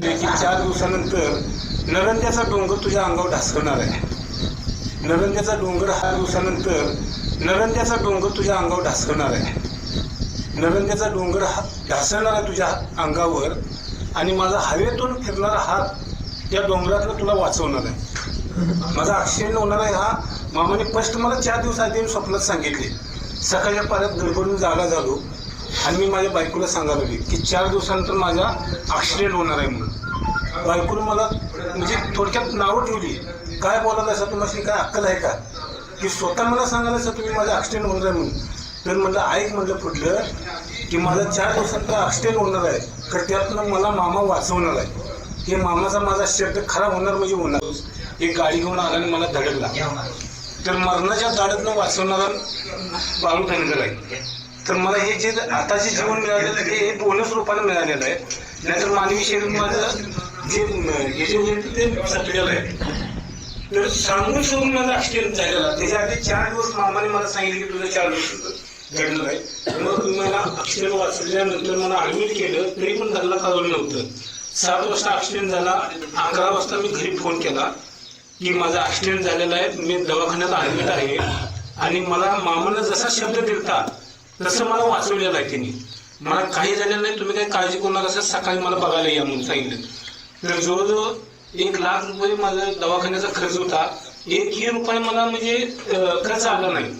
देखील चार दिवसानंतर नरंद्याचा डोंगर तुझ्या अंगावर ढासवणार आहे. नरंद्याचा डोंगर हा दिवसानंतर नरंद्याचा डोंगर तुझ्या अंगावर ढासवणार आहे. नरंद्याचा डोंगर हा ढासळणार आहे तुझ्या अंगावर आणि माझा हवेतून फिरणारा हात या डोंगरातनं तुला वाचवणार आहे. माझा ॲक्सिडेंट होणार आहे हा. मामाने फर्स्ट मला चार दिवस आधी स्वप्नात सांगितले. सकाळच्या पाण्यात गडबडून जागा झालो. आणि मी माझ्या बायकोला सांगायला लागले की चार दिवसानंतर माझा ॲक्सिडेंट होणार आहे म्हणून. बायकोनं मला म्हणजे थोडक्यात नावं ठेवली. काय बोलायला असं तुम्हाला काय अक्कल आहे का? की स्वतः मला सांगायला असं तुम्ही माझा ॲक्सिडेंट होणार आहे म्हणून. तर म्हणलं ऐक म्हणलं पुढलं की माझा चार दिवसानंतर ॲक्सिडेंट होणार आहे. तर त्यातनं मला मामा वाचवणार आहे. हे मामाचा माझा शब्द खराब होणार म्हणजे होणार. एक गाडी घेऊन आला आणि मला धडकला. तर मरणाच्या दाढतनं वाचवणारा बाळू धनगर आहे. तर मला हे जे आताचे जीवन मिळालेलं आहे हे बोनस रूपाने मिळालेलं आहे. नाहीतर मानवी शरीर माझं जे हे जे होईल ते सटलेलं आहे. तर सांगून सोडून माझा ऍक्सिडेंट झालेला. त्याच्या आधी चार दिवस मामाने मला सांगितलं की तुझं चार दिवस घडलं आहे. मग मला ऍक्सिडेंट वाचल्यानंतर मला ऍडमिट केलं तरी पण घरला कळवलं नव्हतं. सात वाजता ऍक्सिडेंट झाला. अकरा वाजता मी घरी फोन केला की माझा ऍक्सिडेंट झालेला आहे. मी दवाखान्यात ऍडमिट आहे. आणि मला मामानं जसा शब्द दिलता तसं मला वाचवलेलं आहे त्यांनी. मला काही झालेलं नाही तुम्ही काही काळजी करू नका सकाळी मला बघायला या म्हणून सांगितलं. तर जवळजवळ एक लाख रुपये माझा दवाखान्याचा खर्च होता. एकही रुपये मला म्हणजे खर्च आला नाही.